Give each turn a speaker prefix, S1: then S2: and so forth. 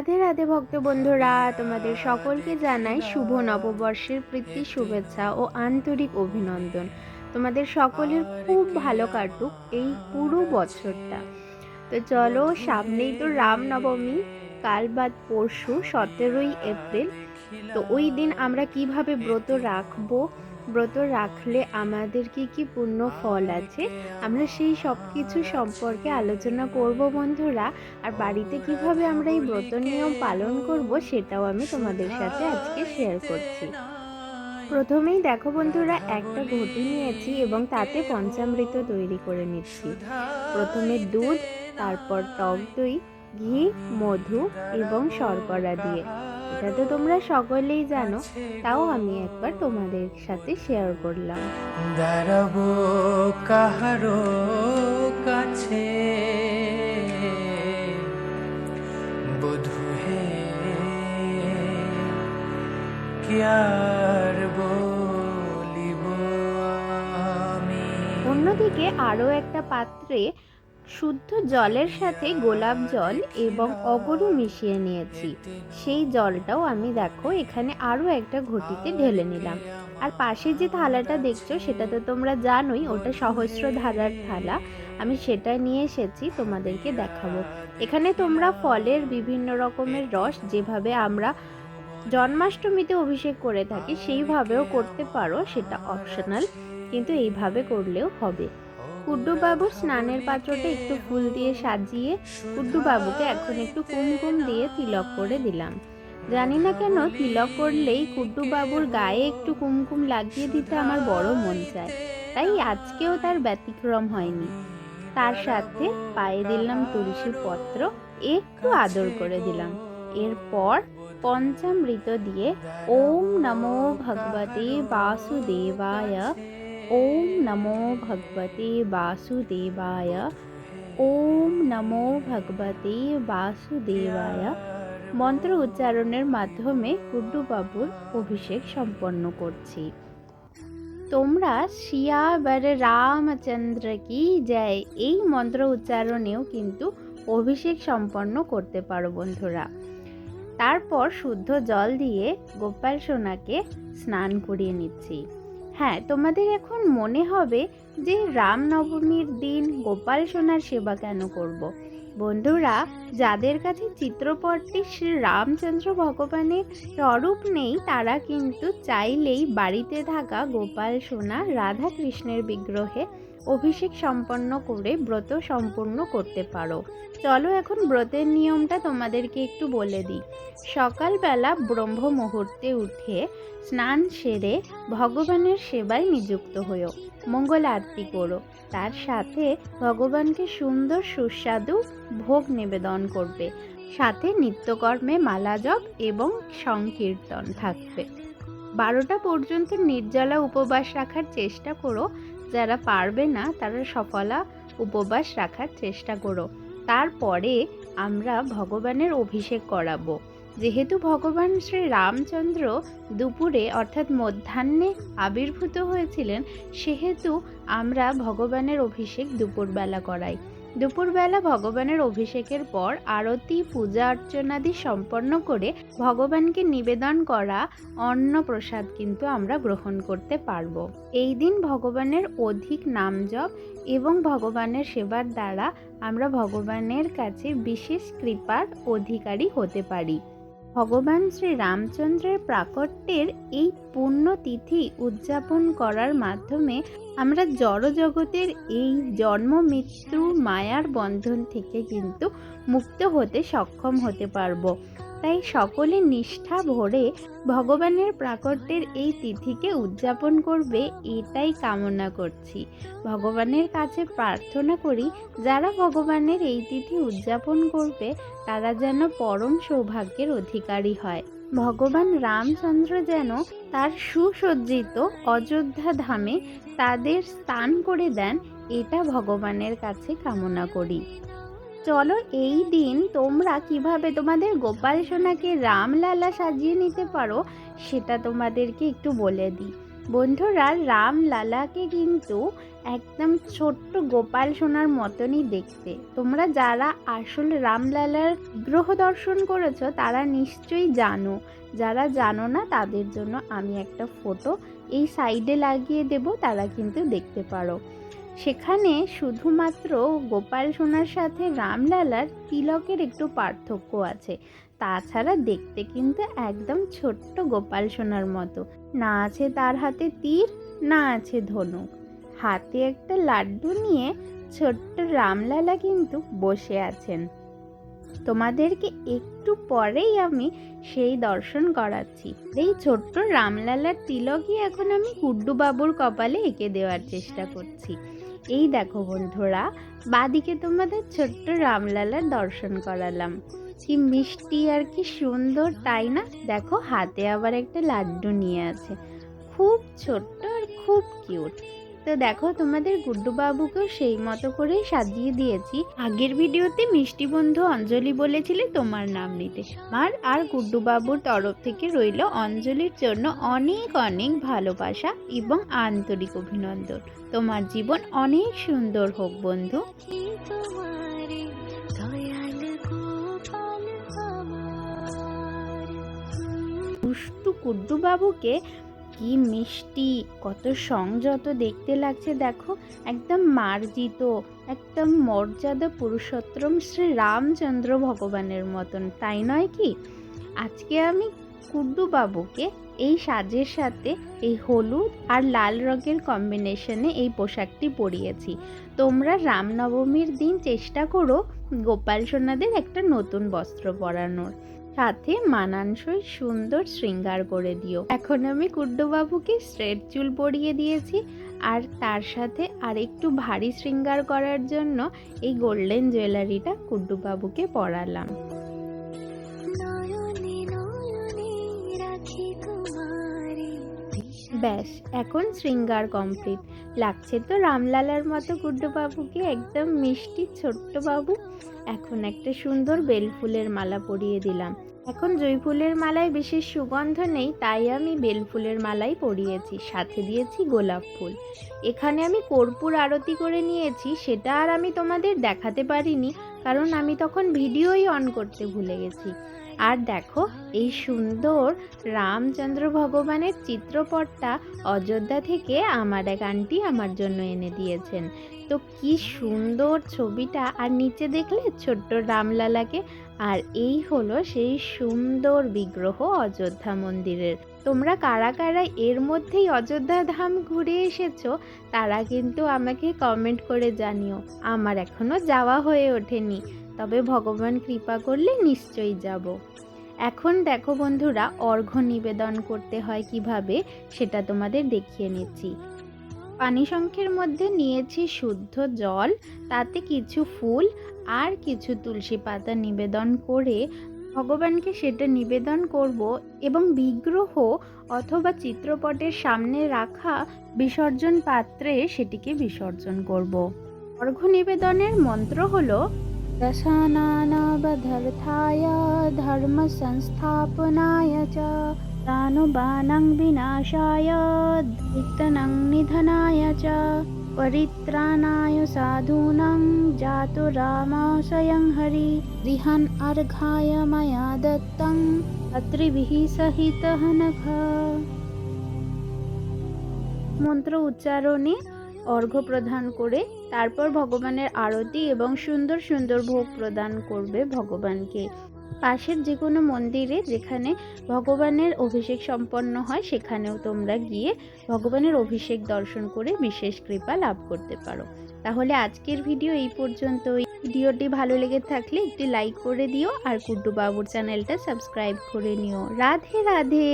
S1: রাধে রাধে ভক্ত বন্ধুরা, তোমাদের সকলকে জানাই শুভ নববর্ষের প্রীতি, শুভেচ্ছা ও আন্তরিক অভিনন্দন। তোমাদের সকলের খুব ভালো কাটুক এই পুরো বছরটা। তো চলো, সামনেই তো রামনবমী কাল বাদ পরশু, সতেরোই এপ্রিল। তো ওই দিন আমরা কীভাবে ব্রত রাখব? ব্রত রাখলে আমাদের কি কি পূর্ণ ফল আছে? আমরা সেই সব কিছু সম্পর্কে আলোচনা করব বন্ধুরা। আর বাড়িতে কীভাবে আমরা এই ব্রত নিয়ম পালন করব সেটাও আমি তোমাদের সাথে আজকে শেয়ার করছি। প্রথমেই দেখো বন্ধুরা, একটা ঘটি নিয়েছি এবং তাতে পঞ্চামৃত তৈরি করে নিচ্ছি। প্রথমে দুধ, তারপর টক দই ঘি মধু এবং শর্করা দিয়ে। এটা তো তোমরা সকলেই জানো তাও আমি একবার তোমাদের সাথে শেয়ার করলাম।
S2: দাঁড়াবো কাহারো কাছে। বধু হে কি বলিব আমি?
S1: অন্যদিকে আরও একটা পাত্রে শুদ্ধ জলের সাথে গোলাপ জল এবং অগরু মিশিয়ে নিয়েছি। সেই জলটাও আমি দেখো, এখানে আরও একটা ঘটিতে ঢেলে নিলাম। আর পাশে যে থালাটা দেখছ, সেটা তো তোমরা জানোই, ওটা সহস্র ধারার থালা। আমি সেটা নিয়ে এসেছি, তোমাদেরকে দেখাবো। এখানে তোমরা ফলের বিভিন্ন রকমের রস যেভাবে আমরা জন্মাষ্টমীতে অভিষেক করে থাকি, সেইভাবেও করতে পারো, সেটা অপশনাল কিন্তু এইভাবে করলেও হবে। কুড্ডু বাবুর স্নানের পাত্রটা একটু ফুল দিয়ে সাজিয়ে কুড্ডু বাবুকে এখন একটু কুমকুম দিয়ে তিলক করে দিলাম। জানি না কেন তিলক করলেই কুড্ডু বাবুর গায়ে একটু কুমকুম লাগিয়ে দিতে আমার বড় মন চায়। তাই আজকেও তার ব্যতিক্রম হয়নি। তার সাথে পায়ে দিলাম তুলসী পত্র, একটু আদর করে দিলাম। এরপর পঞ্চামৃত দিয়ে ওম নমো ভগবতে বাসুদেবায় ওম নমো ভগবতে বাসুদেবায় ওম নমো ভগবতে বাসুদেবায় মন্ত্র উচ্চারণের মাধ্যমে গুড্ডুবাবুর অভিষেক সম্পন্ন করছি। তোমরা শিয়াবর রামচন্দ্র কি জয়, এই মন্ত্র উচ্চারণেও কিন্তু অভিষেক সম্পন্ন করতে পারো বন্ধুরা। তারপর শুদ্ধ জল দিয়ে গোপাল সোনাকে স্নান করিয়ে নিচ্ছি। হ্যাঁ তোমাদের এখন মনে হবে যে রামনবমীর দিন গোপাল সোনার সেবা কেন করব। বন্ধুরা, যাদের কাছে চিত্রপটটি শ্রী রামচন্দ্র ভগবানের স্বরূপ নেই, তারা কিন্তু চাইলেই বাড়িতে থাকা গোপাল সোনা রাধা কৃষ্ণের বিগ্রহে অভিষেক সম্পন্ন করে ব্রত সম্পূর্ণ করতে পারো। চলো এখন ব্রতের নিয়মটা তোমাদেরকে একটু বলে দিই। সকালবেলা ব্রহ্ম মুহূর্তে উঠে স্নান সেরে ভগবানের সেবায় নিযুক্ত হয়েও মঙ্গল আরতি করো। তার সাথে ভগবানকে সুন্দর সুস্বাদু ভোগ নিবেদন করবে। সাথে নিত্যকর্মে মালা জপ এবং সংকীর্তন থাকবে। বারোটা পর্যন্ত নির্জলা উপবাস রাখার চেষ্টা করো। যারা পারবে না, তারা সফলা উপবাস রাখার চেষ্টা করো। তারপরে আমরা ভগবানের অভিষেক করাবো। যেহেতু ভগবান শ্রী রামচন্দ্র দুপুরে, অর্থাৎ মধ্যাহ্নে আবির্ভূত হয়েছিলেন, সেহেতু আমরা ভগবানের অভিষেক দুপুরবেলা করাই। দুপুরবেলা ভগবানের অভিষেকের পর আরতি, পূজা অর্চনাদি সম্পন্ন করে ভগবানকে নিবেদন করা অন্ন প্রসাদ কিন্তু আমরা গ্রহণ করতে পারব। এই দিন ভগবানের অধিক নাম জপ এবং ভগবানের সেবার দ্বারা আমরা ভগবানের কাছে বিশেষ কৃপার অধিকারী হতে পারি। ভগবান শ্রী রামচন্দ্রের প্রাকট্যের এই পুণ্যতিথি উদযাপন করার মাধ্যমে আমরা জড়জগতের এই জন্ম, মৃত্যু, মায়ার বন্ধন থেকে কিন্তু মুক্ত হতে সক্ষম হতে পারব। তাই সকলে নিষ্ঠা ভরে ভগবানের প্রাকট্যের এই তিথিকে উদযাপন করবে, এটাই কামনা করছি। ভগবানের কাছে প্রার্থনা করি, যারা ভগবানের এই তিথি উদযাপন করবে, তারা যেন পরম সৌভাগ্যের অধিকারী হয়। ভগবান রামচন্দ্র যেন তার সুসজ্জিত অযোধ্যা ধামে তাদের স্থান করে দেন, এটা ভগবানের কাছে কামনা করি। চলো এই দিন তোমরা কীভাবে তোমাদের গোপাল সোনাকে রামলালা সাজিয়ে নিতে পারো, সেটা তোমাদেরকে একটু বলে দিই। বন্ধুরা রাম লালাকে কিন্তু একদম ছোট্ট গোপাল সোনার মতনই দেখতে। তোমরা যারা আসল রামলালার গ্রহ দর্শন করেছ, তারা নিশ্চয়ই জানো। যারা জানো না, তাদের জন্য আমি একটা ফটো এই সাইডে লাগিয়ে দেব, তারা কিন্তু দেখতে পারো। সেখানে শুধুমাত্র গোপাল সোনার সাথে রামলালার তিলকের একটু পার্থক্য আছে। তাছাড়া দেখতে কিন্তু একদম ছোট্ট গোপাল সোনার মতো। না আছে তার হাতে তীর, না আছে ধনুক। হাতে একটা লাড্ডু নিয়ে ছোট্ট রামলালা কিন্তু বসে আছেন। তোমাদেরকে একটু পরেই আমি সেই দর্শন করাচ্ছি। এই ছোট্ট রামলালার তিলকই এখন আমি গুড্ডু বাবুর কপালে এঁকে দেওয়ার চেষ্টা করছি। এই দেখো বন্ধুরা, বাদিকে তোমাদের ছোট্ট রামলালার দর্শন করালাম। কি মিষ্টি আর কি সুন্দর, তাই না? দেখো, হাতে আবার একটা লাড্ডু নিয়ে আছে। খুব ছোট্ট আর খুব কিউট তো দেখো তোমাদের গুড্ডু বাবুকেও সেই মতো করেই সাজিয়ে দিয়েছি। আগের ভিডিওতে মিষ্টি বন্ধু অঞ্জলি বলেছিলে তোমার নাম নিতে। আর আর গুড্ডু বাবুর তরফ থেকে রইল অঞ্জলির জন্য অনেক অনেক ভালোবাসা এবং আন্তরিক অভিনন্দন। তোমার জীবন অনেক সুন্দর হোক বন্ধু। দুষ্টু কুড্ডু বাবুকে কি মিষ্টি, কত সংযত দেখতে লাগছে দেখো। একদম মার্জিত, একদম মর্যাদা পুরুষোত্তম শ্রী রামচন্দ্র ভগবানের মতন, তাই নয় কি? আজকে আমি কুড্ডু বাবুকে এই সাজের সাথে এই হলুদ আর লাল রঙের কম্বিনেশনে এই পোশাকটি পরিয়েছি। তোমরা রামনবমীর দিন চেষ্টা করো গোপাল সোনাদের একটা নতুন বস্ত্র পরানোর। সাথে মানানসই সুন্দর শৃঙ্গার করে দিও। এখন আমি কুড্ডুবাবুকে স্ট্রেট চুল পরিয়ে দিয়েছি, আর তার সাথে আর একটু ভারী শৃঙ্গার করার জন্য এই গোল্ডেন জুয়েলারিটা কুড্ডুবাবুকে পরালাম। ব্যাস এখন শৃঙ্গার কমপ্লিট লাগছে তো রামলালার মতো গুড্ডু বাবুকে একদম মিষ্টি ছোট্ট বাবু এখন একটা সুন্দর বেলফুলের মালা পরিয়ে দিলাম। এখন জুঁই ফুলের মালায় বিশেষ সুগন্ধ নেই, তাই আমি বেলফুলের মালাই পরিয়েছি। সাথে দিয়েছি গোলাপ ফুল। এখানে আমি কর্পূর আরতি করে নিয়েছি, সেটা আর আমি তোমাদের দেখাতে পারিনি, কারণ আমি তখন ভিডিওই অন করতে ভুলে গেছি। আর দেখো, এই সুন্দর রামচন্দ্র ভগবানের চিত্রপটটা অযোধ্যা থেকে আমার এক আন্টি আমার জন্য এনে দিয়েছেন। তো কি সুন্দর ছবিটা, আর নিচে দেখলে ছোট্ট রামলালাকে, আর এই হলো সেই সুন্দর বিগ্রহ অযোধ্যা মন্দিরের। তোমরা কারা কারা এর মধ্যেই অযোধ্যা ধাম ঘুরে এসেছ, তারা কিন্তু আমাকে কমেন্ট করে জানিও। আমার এখনও যাওয়া হয়ে ওঠেনি। তবে ভগবান কৃপা করলে নিশ্চয়ই যাব। এখন দেখো বন্ধুরা, অর্ঘ্য নিবেদন করতে হয় কীভাবে সেটা তোমাদের দেখিয়ে নিচ্ছি। পানি শঙ্খের মধ্যে নিয়েছি শুদ্ধ জল, তাতে কিছু ফুল আর কিছু তুলসী পাতা নিবেদন করে ভগবানকে সেটা নিবেদন করব এবং বিগ্রহ অথবা চিত্রপটের সামনে রাখা বিসর্জন পাত্রে সেটিকে বিসর্জন করব। অর্ঘ্য নিবেদনের মন্ত্র হলো दशानानवधर्थाय धर्मसंस्थापनाय च प्राणुबाणं विनाशाय दैत्यनं निधनाय च परित्राणाय साधूनां जातो रामः स्वयं हरि गृहान् अर्घाय मया दत्तं अत्रिभिः सहितः नख মন্ত্র উচ্চারণে অর্ঘ্য প্রদান করে তারপর ভগবানের আরতি এবং সুন্দর সুন্দর ভোগ প্রদান করবে ভগবানকে। পাশের যে কোনো মন্দিরে যেখানে ভগবানের অভিষেক সম্পন্ন হয়, সেখানেও তোমরা গিয়ে ভগবানের অভিষেক দর্শন করে বিশেষ কৃপা লাভ করতে পারো। তাহলে আজকের ভিডিও এই পর্যন্ত ভিডিওটি ভালো লেগে থাকলে একটি লাইক করে দিও আর কুড্ডু বাবুর চ্যানেলটা সাবস্ক্রাইব করে নিও। রাধে রাধে!